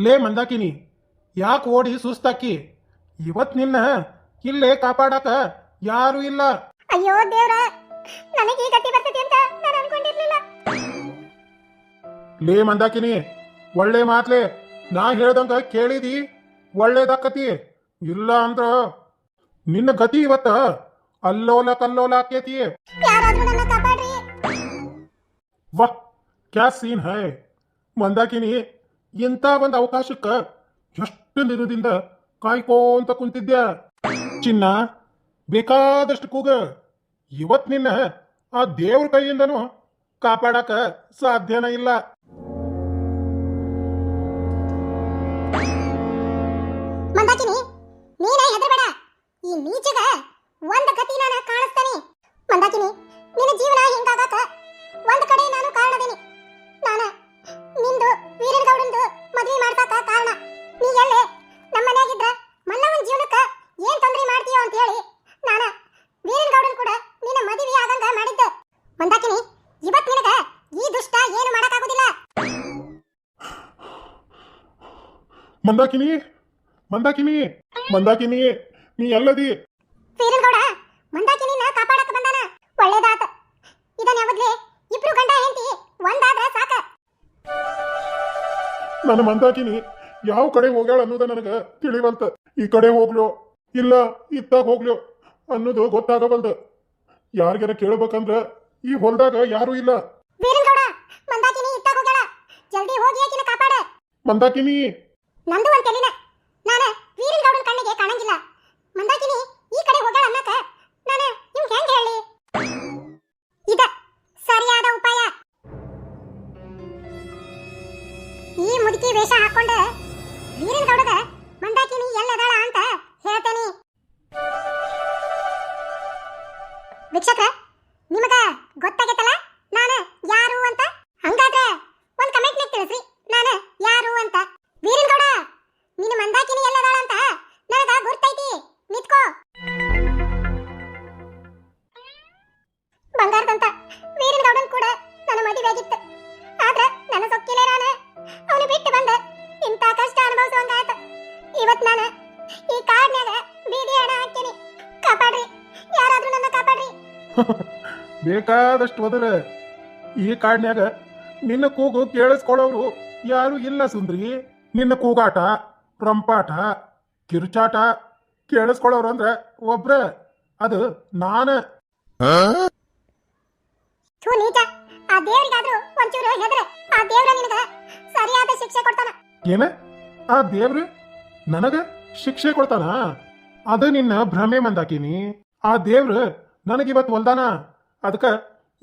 ಲೇ ಮಂದಾಕಿನಿ ಯಾಕೆ ಓಡಿ ಸುಸ್ತಾಕಿ? ಇವತ್ ನಿನ್ನ ಇಲ್ಲೇ ಕಾಪಾಡಕ ಯಾರು ಇಲ್ಲ. ಅಯ್ಯೋ ದೇವ್ರ ನನಗೆ ಈ ಗತಿ ಬರ್ತೈತಿ ಅಂತ ನಾನು ಅನ್ಕೊಂಡಿರ್ಲಿಲ್ಲ. ಲೇ ಮಂದಾಕಿನಿ ಒಳ್ಳೆ ಮಾತ್ಲೆ ನಾ ಹೇಳ್ದಂಗ ಕೇಳಿದಿ ಒಳ್ಳೇದಾಕತಿ. ಇಲ್ಲ ಅಂದ್ರ ನಿನ್ನ ಗತಿ ಇವತ್ತ ಅಲ್ಲೋಲ ಕಲ್ಲೋಲ ಆಕೇತಿ ವಾ ನನ್ನ ಕಾಪಾಡ್ರಿ. ವಾಹ್ ಕ್ಯಾ ಸೀನ್ ಹೈ? ಮಂದಾಕಿನಿ ಇಂಥ ಒಂದು ಅವಕಾಶಕ್ಕ ಎಷ್ಟು ದಿನದಿಂದ ಕಾಯ್ಕೋಂತ ಕುಂತಿದ್ಯ? ಚಿನ್ನ, ಬೇಕಾದಷ್ಟು ಕೂಗ. ಇವತ್ ನಿನ್ನ ಆ ದೇವ್ರ ಕೈಯಿಂದನು ಕಾಪಾಡಕ ಸಾಧ್ಯನ ಇಲ್ಲ. ಮಂದಾಕಿನಿ, ನೀನೇ ಹೆದರ್ಬೇಡ. ಈ ನೀಚಗ ಒಂದ್ ಗತಿ ನಾನು ಕಾಣಿಸ್ತಾನೆ. ಮಂದಾಕಿನಿ, ನಿನ್ನ ಜೀವನ ಹಿಂಗಾಗಾಕ ಒಂದ್ ಕಡೆ ನಾನು ಕಾರಣದೇನಿ. ಮಂದಾಕಿನಿ ಮಂದಾಕಿನಿ ಮಂದಾಕಿನಿ ನೀ ಎಲ್ಲದಿ? ಸೀರಲ್ಗೌಡ ಮಂದಾಕಿನಿನ ಕಾಪಾಡಕ ಬಂದಾನ. ಒಳ್ಳೇದಾತ. ಇದನ್ನ ಯಾವಾಗ್ಲೇ ಇಬ್ರು ಗಂಡ ಹೆಂಡತಿ ಒಂದಾದ್ರೆ ಸಾಕ. ನನ್ನ ಮಂದಾಕಿನಿ ಯಾವ ಕಡೆ ಹೋಗ್ಯಾಳ ಅನ್ನೋದ ನನಗ ತಿಳಿವಲ್ತ. ಈ ಕಡೆ ಹೋಗ್ಲೋ ಇಲ್ಲ ಇತ್ತಾಗ ಹೋಗ್ಲೋ ಅನ್ನೋದು ಗೊತ್ತಾಗವಲ್ದ. ಯಾರಿಗಾರ ಕೇಳಬೇಕಂದ್ರ ಈ ಹೊಲ್ದಾಗ ಯಾರು ಇಲ್ಲ. ಮಂದಾಕಿನಿ ನಂದು ಒಂದ್ ತೆಲಿನ ನಾನ ವೀರನ್ಗೌಡನ ಕಣ್ಣಿಗೆ ಕಾಣಂಗಿಲ್ಲ. ಮಂದಾಕಿನಿ, ಈ ಕಡೆ ಹೋಗ್ಯಾಳ ಅನ್ನಕ ನಾನು ನಿಮ್ಗೆ ಹೆಂಗ್ ಹೇಳಿ? ಇದ ಸರಿಯಾದ ಉಪಾಯ. ಈ ಮುದುಕಿ ವೇಷ ಹಾಕೊಂಡ ವೀರನ್ಗೌಡಗ ಮಂದಾಕಿನಿ ಎಲ್ಲದಾಳ ಅಂತ ಹೇಳ್ತೇನೆ. ವೀಕ್ಷಕ, ನಿಮಗ ಗೊತ್ತಾಗೈತಲ್ಲ? ಬೇಕಾದಷ್ಟು ಮೊದಲ ಈ ಕಾಡ್ನ್ಯಾಗ ನಿನ್ನ ಕೂಗು ಕೇಳಿಸ್ಕೊಳ್ಳೋರು ಯಾರು ಇಲ್ಲ ಸುಂದ್ರಿ. ನಿನ್ನ ಕೂಗಾಟ ರಂಪಾಟ ಕಿರುಚಾಟ ಕೇಳಿಸ್ಕೊಳ್ಳೋರು ಅಂದ್ರೆ ಒಬ್ರ ಅದು ನಾನ. ಥೂ ನೀಚ ಆ ದೇವರಿಗಾದ್ರೂ ಒಂಚೂರು ಹೆದ್ರ ಆ ದೇವ್ರ ನಿನಗ ಸರಿಯಾದ ಶಿಕ್ಷೆ ಕೊಡ್ತಾನ. ಏನ? ಆ ದೇವ್ರು ನನಗ ಶಿಕ್ಷೆ ಕೊಡ್ತಾನ? ಅದು ನಿನ್ನ ಭ್ರಮೆ ಮಂದಾಕಿನಿ. ಆ ದೇವ್ರು ನನಗಿವತ್ತು ಹೊಲ್ದಾನ? ಅದಕ್ಕೆ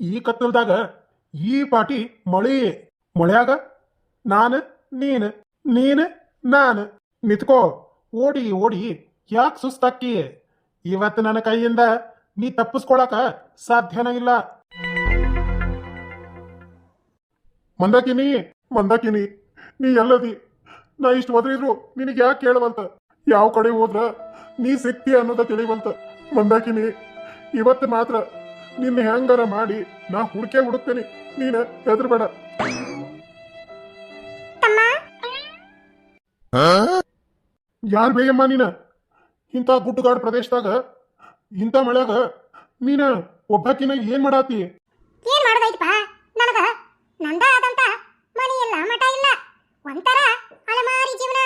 ಈ ಕತ್ತಲ್ದಾಗ ಈ ಪಾಟಿ ಮಳಿ ಮಳೆಯಾಗ? ನಾನು, ನೀನು ನೀನು, ನಾನು. ನಿತ್ಕೋ, ಓಡಿ ಓಡಿ, ಯಾಕೆ ಸುಸ್ತಾಕಿ ಇವತ್ತು ನನ್ನ ಕೈಯಿಂದ ನೀ ತಪ್ಪಿಸ್ಕೊಳಕ ಸಾಧ್ಯನ ಇಲ್ಲ. ಮಂದಾಕಿನಿ ಮಂದಾಕಿನಿ, ನೀ ಎಲ್ಲದಿ? ನಾ ಇಷ್ಟು ಒದರಿದ್ರು ನಿನಗೆ ಯಾಕೆ ಕೇಳುವಂತ? ಯಾವ ಕಡೆ ಹೋದ್ರ ನೀ ಸಿಕ್ತಿ ಅನ್ನೋದ ತಿಳಿವಂತ? ಮಂದಾಕಿನಿ ಇವತ್ತು ಮಾತ್ರ ನಿನ್ನ ಹೆಂಗಾರ ಮಾಡಿ ನಾ ಹುಡುಕೆ ಹುಡುಕ್ತೇನೆ. ನೀನ ಹೆದರ್ಬೇಡ. ತಮ್ಮ? ಯಾರು ಬೇಯಮ್ಮ ನೀನ? ಇಂಥ ಗುಡ್ಡಗಾಡು ಪ್ರದೇಶದಾಗ ಇಂಥ ಮಳ್ಯಾಗ ನೀನ ಒಬ್ಬಾಕಿನ ಏನ್ ಮಾಡಾತಿ? ಏನ್ ಮಾಡೋದೈತಪ್ಪ ನನಗ ನಂದ ಆದಂತ ಮನಿ ಇಲ್ಲ ಮಠ ಇಲ್ಲ. ಒಂಥರ ಅಲಮಾರಿ ಜೀವನ.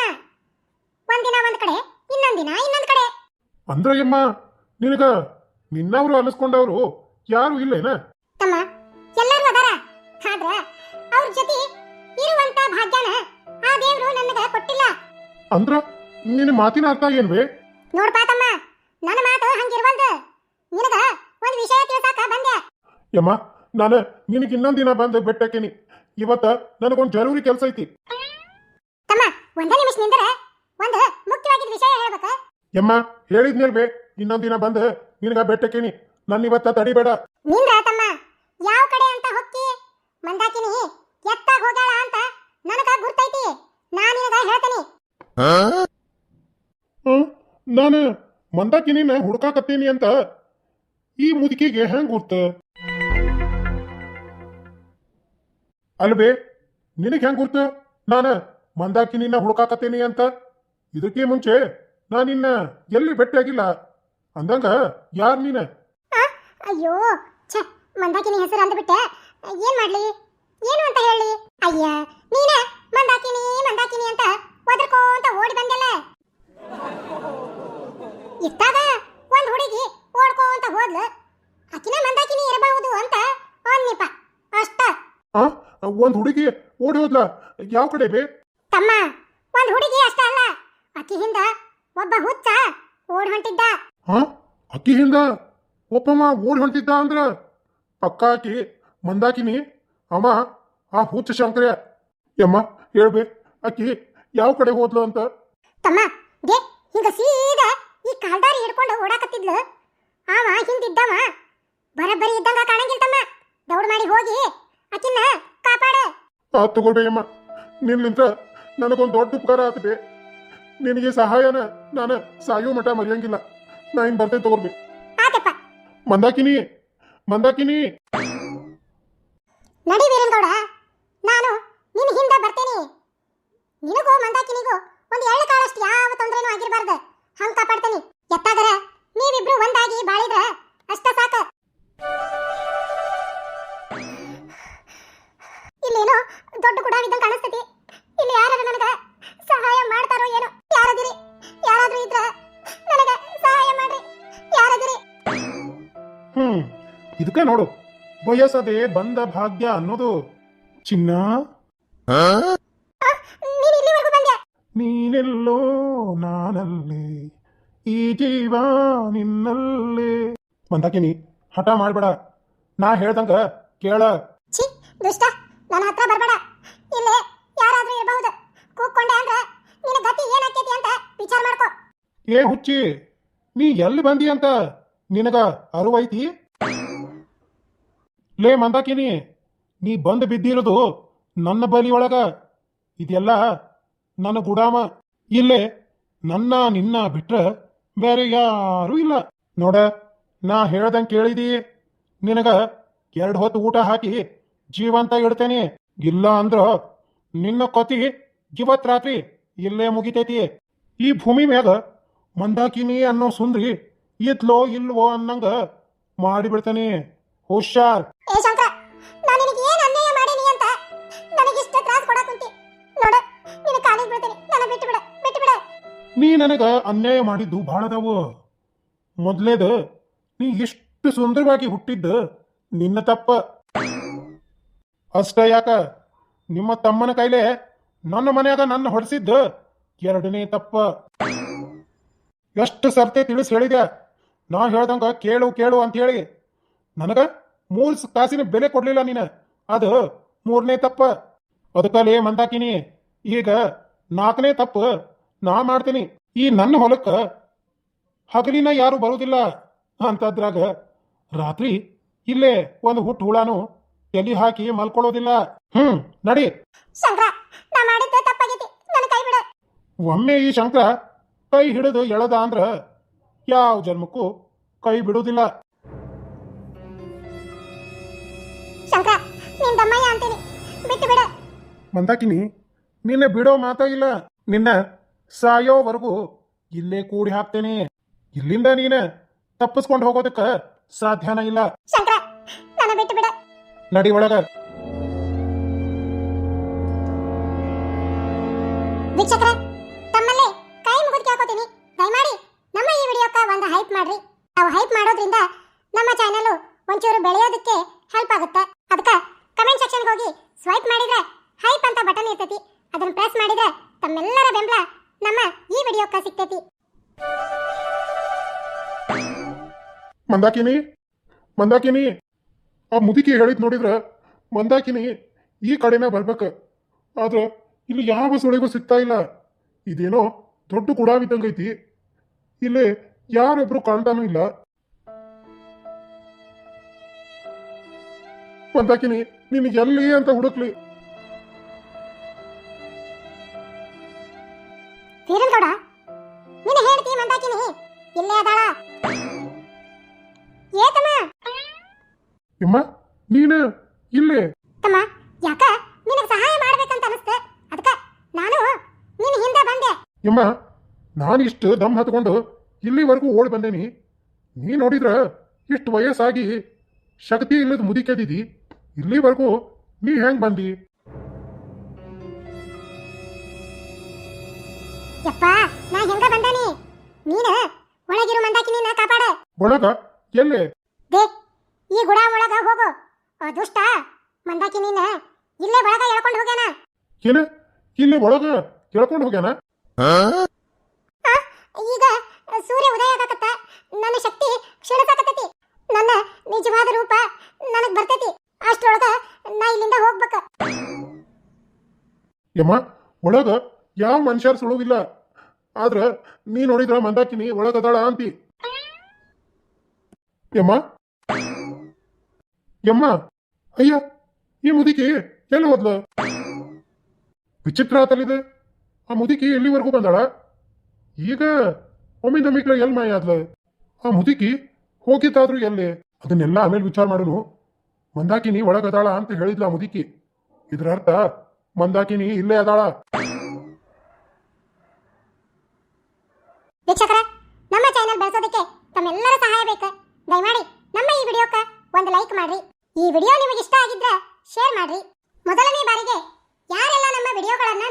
ಒಂದಿನ ಒಂದ್ ಕಡೆ ಇನ್ನೊಂದಿನ ಇನ್ನೊಂದ್ ಕಡೆ. ಅಂದ್ರ ಯಮ್ಮ ನಿನಗ ನಿನ್ನವ್ರು ಅನಿಸ್ಕೊಂಡವರು ಯಾರು ಇಲ್ಲೇನ? ತಮ್ಮ ಎಲ್ಲರೂ ಅದಾರ? ಆದ್ರ ಅವ್ರ ಜೊತೆ ಇರುವಂತ ಭಾಗ್ಯನ ಆ ದೇವ್ರು ನನಗ ಕೊಟ್ಟಿಲ್ಲ. ಅಂದ್ರ ನಿನ್ನ ಮಾತಿನ ಅರ್ಥ ಏನ್ವೇ? ನೋಡ್ಪ ತಮ್ಮ ನನ್ನ ಮಾತು ಹಂಗಿರ್ವಲ್ದು. ನಿನಗ ಒಂದ್ ವಿಷಯ ತಿಳ್ಸಾಕ ಬಂದೆ. ಯಮ್ಮ ನಾನು ನಿನಗೆ ಇನ್ನೊಂದ್ ದಿನ ಬಂದು ಬೆಟ್ಟಕ್ಕೇನಿ. ಇವತ್ತ ನನಗೊಂದು ಜರೂರಿ ಕೆಲಸ ಐತಿ. ತಮ್ಮ ಒಂದೇ ನಿಮಿಷ ನಿಂದ್ರೆ ಒಂದು ಮುಖ್ಯವಾಗಿದ್ದ ವಿಷಯ ಹೇಳ್ಬೇಕ. ಯಮ್ಮ ಹೇಳಿದ್ಮೇಲ್ ಬೇ ಇನ್ನೊಂದ್ ದಿನ ಬಂದು ನಿನಗ ಬೆಟ್ಟಕ್ಕೇನಿ ನನ್ನ ಇವತ್ತ ತಡಿಬೇಡ. ನಿಂದ್ರ ತಮ್ಮ ಯಾವ ಕಡೆ ಅಂತ ಹೊಕ್ಕಿ? ಮಂದಾಕಿನಿ ಎತ್ತಾಗ ಹೋಗ್ಯಾಳ ಅಂತ ನನಗ ಗುರ್ತೈತಿ. ನಾನು ನಿನಗ ಹೇಳ್ತೀನಿ. ಹ್ಮ್? ನಾನು ಮಂದಾಕಿನಿನ ಹುಡ್ಕಾಕತ್ತೀನಿ ಅಂತ ಈ ಮುದುಕಿಗೆ ಹೆಂಗ್ ಗುರ್ತ? ಅಲ್ಬೇ ನಿನಗೆ ಹೆಂಗ್ ಗುರ್ತ? ನಾನು ಮಂದಾಕಿನಿನ ಹುಡುಕಾಕತ್ತೀನಿ ಅಂತ. ಇದಕ್ಕೆ ಮುಂಚೆ ನಾನಿನ್ನ ಎಲ್ಲಿ ಭೇಟಿಯಾಗಿಲ್ಲ? ಅಂದಂಗ ಯಾರ್ ನೀನ? ಆ, ಅಯ್ಯೋ ಛೆ ಮಂದಾಕಿನಿ ಹೆಸರು ಅಂದ್ಬಿಟ್ಟೆ. ಏನ್ ಮಾಡ್ಲಿ? ಏನು ಅಂತ ಹೇಳಿ? ಅಯ್ಯ ನೀನ? ಮಂದಾಕಿನಿ ಮಂದಾಕಿನಿ ಅಂತ ಒದರ್ಕೋಂತ ಓಡಿ ಬಂದೆಲ್ಲ. ಇತ್ತಾಗ ಒಂದ್ ಹುಡುಗಿ ಓಡ್ಕೋಂತ ಹೋದ್ಲು. ಆಕಿನ ಮಂದಾಕಿನಿ ಇರಬಹುದು ಅಂತ ಅನ್ನಿಪ. ಅಷ್ಟ. ಒಂದ್ ಹುಡುಗಿ ಓಡಿ ಹೋದ್ಲ? ಯಾವ ಕಡೆ ಬೇ? ತಮ್ಮ ಒಂದ್ ಹುಡುಗಿ ಅಷ್ಟ ಅಲ್ಲ. ಆಕಿ ಹಿಂದ ಒಬ್ಬ ಹುಚ್ಚ ಓಡ್ ಹೊಂಟಿದ್ದ. ಹಾ? ಅಕ್ಕಿ ಹಿಂದ ಒಪ್ಪಮ್ಮ ಓಡ್ ಹೊಂಟಿದ್ದ ಅಂದ್ರ ಪಕ್ಕ ಆಕಿ ಮಂದಾಕಿನಿ ಅಮ್ಮ ಆ ಹುಚ್ಚ ಶಂಕರ. ಯಮ್ಮ ಹೇಳ್ಬೇ ಅಕ್ಕಿ ಯಾವ ಕಡೆ ಹೋದ್ಲು ಅಂತ? ತಮ್ಮ ದೇ ಹಿಂಗ ಸೀದಾ ಈ ಕಾಲ್ದಾರಿ ಹಿಡ್ಕೊಂಡು ಓಡಾಕತ್ತಿದ್ಲು. ಆವ ಹಿಂದಿದ್ದವ. ಬರಬ್ಬರಿ ಇದ್ದಂಗ ಕಾಣಂಗಿಲ್ಲ ತಮ್ಮ. ದೌಡ್ ಮಾಡಿ ಹೋಗಿ ಅಕ್ಕಿನ ಕಾಪಾಡು. ಆ ತಗೊಳ್ಬೇಯಮ್ಮ ನಿನ್ನಿಂದ ನನಗೊಂದು ದೊಡ್ಡ ಉಪಕಾರ ಆತದೆ ನಿನಗೆ ಸಹಾಯನ ನಾನು ಸಾಯೋ ಮಠ ಮರೆಯಂಗಿಲ್ಲ. ನಾ ಹಿಂಗ್ ಬರ್ತೇನೆ ಆತಪ್ಪ. ಮಂದಾಕಿನಿ ಮಂದಾಕಿನಿ. ನಡಿ ವೀರನ್ಗೌಡ ನಾನು ಇದಕ್ಕೆ ನೋಡು. ಬಯಸದೆ ಬಂದ ಭಾಗ್ಯ ಅನ್ನೋದು ಚಿನ್ನ. ನೀನೆಲ್ಲೋ ನಾನಲ್ಲಿ ಈ ಜೀವ ನಿನ್ನಲ್ಲೇ. ಮಂದಾಕಿನಿ ಹಠ ಮಾಡ್ಬೇಡ. ನಾ ಹೇಳ್ದಂಗ ಕೇಳ. ಛೀ ದುಷ್ಟ ನನ್ನ ಹತ್ರ ಬರಬೇಡ. ಇಲ್ಲಿ ಯಾರಾದ್ರೂ ಇರಬಹುದು. ಕೂತ್ಕೊಂಡೆ ಅಂದ್ರ ನಿನ್ನ ಗತಿ ಏನಾಕೈತಿ ಅಂತ ವಿಚಾರ ಮಾಡ್ಕೋ. ಏ ಹುಚ್ಚಿ ನೀ ಎಲ್ಲಿ ಬಂದಿ ಅಂತ ನಿನಗ ಅರುವೈತಿ? ಲೇ ಮಂದಾಕಿನಿ, ನೀ ಬಂದು ಬಿದ್ದಿರೋದು ನನ್ನ ಬಲಿಯೊಳಗ ಇದೆಲ್ಲ ನನ್ನ ಗುಡಾಮ. ಇಲ್ಲೇ ನನ್ನ ನಿನ್ನ ಬಿಟ್ರ ಬೇರೆ ಯಾರೂ ಇಲ್ಲ. ನೋಡ, ನಾ ಹೇಳ್ದಂಗೆ ಕೇಳಿದಿ. ನಿನಗ ಎರಡು ಹೊತ್ತು ಊಟ ಹಾಕಿ ಜೀವಂತ ಇಡ್ತೇನೆ. ಇಲ್ಲ ಅಂದ್ರ ನಿನ್ನ ಕೊತಿ ಇವತ್ ರಾತ್ರಿ ಇಲ್ಲೇ ಮುಗಿತೈತಿ. ಈ ಭೂಮಿ ಮ್ಯಾಗ ಮಂದಾಕಿನಿ ಅನ್ನೋ ಸುಂದ್ರಿ ಇದ್ಲೋ ಇಲ್ವೋ ಅನ್ನಂಗ ಮಾಡಿಬಿಡ್ತೇನೆ. ಹುಷಾರ್. ನೀ ನನಗ ಅನ್ಯಾಯ ಮಾಡಿದ್ದು ಭಾಳದವು ಮೊದ್ಲೇದ ನೀ ಎಷ್ಟು ಸುಂದರವಾಗಿ ಹುಟ್ಟಿದ್ದ ನಿನ್ನ ತಪ್ಪ. ಅಷ್ಟ ಯಾಕ? ನಿಮ್ಮ ತಮ್ಮನ ಕೈಲೆ ನನ್ನ ಮನೆಯಾಗ ನನ್ನ ಹೊಡೆಸಿದ್ದ ಎರಡನೇ ತಪ್ಪ. ಎಷ್ಟು ಸರ್ತೆ ತಿಳಿಸ್ ಹೇಳಿದೆ ನಾ ಹೇಳ್ದಂಗ ಕೇಳು ಕೇಳು ಅಂತ ಹೇಳಿ. ನನಗ ಮೂರ್ ಕಾಸಿನ ಬೆಲೆ ಕೊಡ್ಲಿಲ್ಲ ನೀನ. ಅದು ಮೂರನೇ ತಪ್ಪ. ಅದಕ್ಕಲೇ ಮಂದಾಕಿನಿ, ಈಗ ನಾಲ್ಕನೇ ತಪ್ಪು. ನಾ ಮಾಡ್ತೀನಿ. ಈ ನನ್ನ ಹೊಲಕ್ಕ ಹಗಲಿನ ಯಾರು ಬರುವುದಿಲ್ಲ ಅಂತದ್ರಾಗ ರಾತ್ರಿ ಇಲ್ಲೇ ಒಂದು ಹುಟ್ಟು ಹುಳಾನು ಎಲ್ಲಿ ಹಾಕಿ ಮಲ್ಕೊಳ್ಳೋದಿಲ್ಲ. ಹ್ಮ್ ನಡಿ. ಒಮ್ಮೆ ಈ ಶಂಕರ ಕೈ ಹಿಡಿದು ಎಳದ ಅಂದ್ರ ಯಾವ ಜನ್ಮಕ್ಕೂ ಕೈ ಬಿಡುವುದಿಲ್ಲ. ಮಂದಾಕಿನಿ ನಿನ್ನ ಬಿಡೋ ಮಾತಾ ಇಲ್ಲ. ನಿನ್ನ ಸಾಯೋವರೆಗೂ ಇಲ್ಲೇ ಕೂಡಿ ಹಾಕ್ತೇನೆ. ಇಲ್ಲಿಂದ ನೀನ ತಪ್ಪಿಸ್ಕೊಂಡು ಹೋಗೋದಕ್ಕ ಸಾಧ್ಯನ ಇಲ್ಲ. ಶಂಕರ ನನ್ನ ಬಿಟ್ಟು ಬಿಡ. ನಡಿ ಒಳಗ. ವೀಕ್ಷಕರೇ ತಮ್ಮಲ್ಲಿ ಕೈ ಮುಗಿದು ಕೇಳ್ಕೊತೀನಿ. ದಯಮಾಡಿ ನಮ್ಮ ಈ ವಿಡಿಯೋಕ್ಕ ಒಂದು ಹೈಪ್ ಮಾಡ್ರಿ. ನಾವು ಹೈಪ್ ಮಾಡೋದ್ರಿಂದ ನಮ್ಮ ಚಾನೆಲ್ ಒಂಚೂರು ಬೆಳೆಯೋದಕ್ಕೆ ಹೆಲ್ಪ್ ಆಗುತ್ತೆ. ಅದಕ್ಕೆ ಕಮೆಂಟ್ ಸೆಕ್ಷನ್ಗೆ ಹೋಗಿ ಸ್ವೈಪ್ ಮಾಡಿದ್ರೆ ಹೈಪ್ ಅಂತ ಬಟನ್ ಇರ್ತೈತಿ. ಅದನ್ನ ಪ್ರೆಸ್ ಮಾಡಿದ್ರೆ ತಮ್ಮೆಲ್ಲರ ಬೆಂಬಲ ನಮ್ಮ ಈ ವಿಡಿಯೋಕ್ಕ ಸಿಗ್ತೈತಿ. ಮಂದಾಕಿನಿ ಮಂದಾಕಿನಿ, ಆ ಮುದುಕಿ ಹೇಳಿದ್ ನೋಡಿದ್ರೆ, ಮಂದಾಕಿನಿ ಈ ಕಡೆನೇ ಬರ್ಬೇಕು. ಆದ್ರೆ ಇಲ್ಲಿ ಯಾವ ಸುಳಿಗೂ ಸಿಗ್ತಾ ಇಲ್ಲ. ಇದೇನೋ ದೊಡ್ಡ ಕುಡಾವಿದ್ದಂಗೈತಿ ಇಲ್ಲಿ ಯಾರೊಬ್ರು ಕಾಣ್ತಾನೂ ಇಲ್ಲ. ಮಂದಾಕಿನಿ ನಿನಗೆ ಎಲ್ಲಿ ಅಂತ ಹುಡುಕ್ಲಿ. ನೀನ ಇಲ್ಲಿ. ತಮ್ಮ ಯಾಕ? ನಿನಗೆ ಸಹಾಯ ಮಾಡ್ಬೇಕಂತ ಅನಿಸ್ತ. ಅದಕ್ಕ ನಾನು ನಿನ್ನ ಹಿಂದೆ ಬಂದೆ. ಯಮ್ಮ ನಾನು ಇಷ್ಟು ದಮ್ ಹತ್ಕೊಂಡು ಇಲ್ಲಿವರೆಗೂ ಓಡಿ ಬಂದೇನಿ. ನೀ ನೋಡಿದ್ರ ಇಷ್ಟು ವಯಸ್ಸಾಗಿ ಶಕ್ತಿ ಇಲ್ಲದ ಮುದಿಕೆದಿದಿ ಇಲ್ಲಿವರೆಗೂ ನೀ ಹೆಂಗ್ ಬಂದಿ? ಯಪ್ಪ ನಾ ಹೆಂಗ ಬಂದಾನಿ? ನೀನ ಒಳಗಿರು ಮಂದಾಕಿನಿನ ಕಾಪಾಡ. ಒಳಗ ಎಲ್ಲೇ? ದೇ ಈ ಗುಡ ಒಳಗ ಹೋಗು. ಆ ಮಂದಾಕಿ ನೀನ ಇಲ್ಲೇ ಒಳಗ ಎಳ್ಕೊಂಡು ಹೋಗ್ಯಾನ? ಏನ? ಇಲ್ಲಿ ಒಳಗ ಎಳ್ಕೊಂಡು ಹೋಗ್ಯಾನ? ಆ, ಈಗ ಸೂರ್ಯ ಉದಯ ಆಗಕತ್ತ. ನನ್ನ ಶಕ್ತಿ ಕ್ಷೀಣಿಸಾಕತ್ತೈತಿ ನನ್ನ ನಿಜವಾದ ರೂಪ ನನಗ್ ಬರ್ತೈತಿ. ಅಷ್ಟೊಳಗ ನಾ ಇಲ್ಲಿಂದ ಹೋಗ್ಬೇಕ. ಯಮ್ಮ ಒಳಗ ಯಾವ ಮನುಷ್ಯರ ಸುಳುವಿಲ್ಲ. ಆದ್ರ ನೀ ನೋಡಿದ್ರ ಮಂದಾಕಿನಿ ಒಳಗದಾಳ ಅಂತಿ. ಯಮ್ಮ? ಯಮ್ಮ ಅಯ್ಯ, ಈ ಮುದುಕಿ ಎಲ್ಲಿ ಹೋದ್ಲ? ವಿಚಿತ್ರ ಆತಲ್ಲಿದೆ ಆ ಮುದುಕಿ ಎಲ್ಲಿವರೆಗೂ ಬಂದಾಳ? ಈಗ ಒಮ್ಮಿಂದ ಮಿಕ್ಲ ಎಲ್ ಮಾಯ ಆದ್ಲ? ಆ ಮುದುಕಿ ಹೋಗಿದ್ದಾದ್ರೂ ಎಲ್ಲಿ? ಅದನ್ನೆಲ್ಲ ಆಮೇಲೆ ವಿಚಾರ ಮಾಡೋನು. ಮಂದಾಕಿನಿ ಒಳಗದಾಳ ಅಂತ ಹೇಳಿದ್ಲ ಆ ಮುದುಕಿ. ಇದ್ರ ಅರ್ಥ ಮಂದಾಕಿನಿ ಇಲ್ಲೇ ಅದಾಳ. ವೀಕ್ಷಕರ, ನಮ್ಮ ಚಾನೆಲ್ ಬೆಳೆಸೋದಕ್ಕೆ ತಮ್ಮೆಲ್ಲರ ಸಹಾಯ ಬೇಕು. ದಯಮಾಡಿ ನಮ್ಮ ಈ ವಿಡಿಯೋಕ್ಕೆ ಒಂದು ಲೈಕ್ ಮಾಡ್ರಿ. ಈ ವಿಡಿಯೋ ನಿಮಗೆ ಇಷ್ಟ ಆಗಿದ್ರೆ ಶೇರ್ ಮಾಡ್ರಿ. ಮೊದಲನೇ ಬಾರಿಗೆ ಯಾರೆಲ್ಲ ನಮ್ಮ ವಿಡಿಯೋಗಳನ್ನು